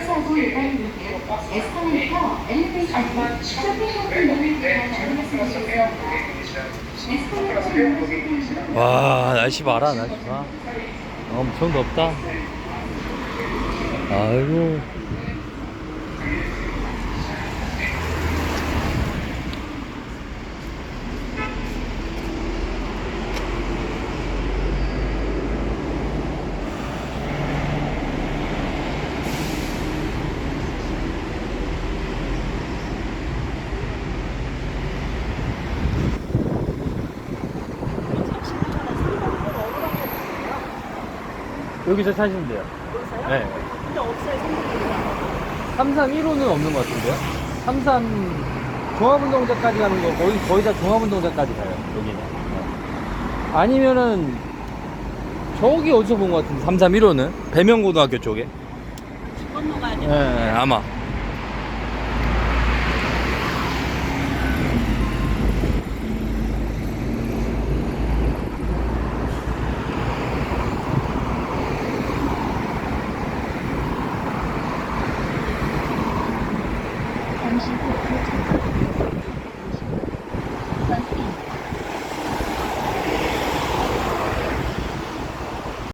사고 와 날씨 봐라 날씨 봐. 엄청 덥다. 아이고 여기서 타시면 돼요 네 근데 없어요. 33 1호는 없는 것 같은데요? 33 종합운동장까지 가는 거 거의 거의 다 종합운동장까지 가요 여기는 네. 아니면은 저기 어디서 본 것 같은데 33 1호는 배명고등학교 쪽에 건너가야 돼. 네, 아마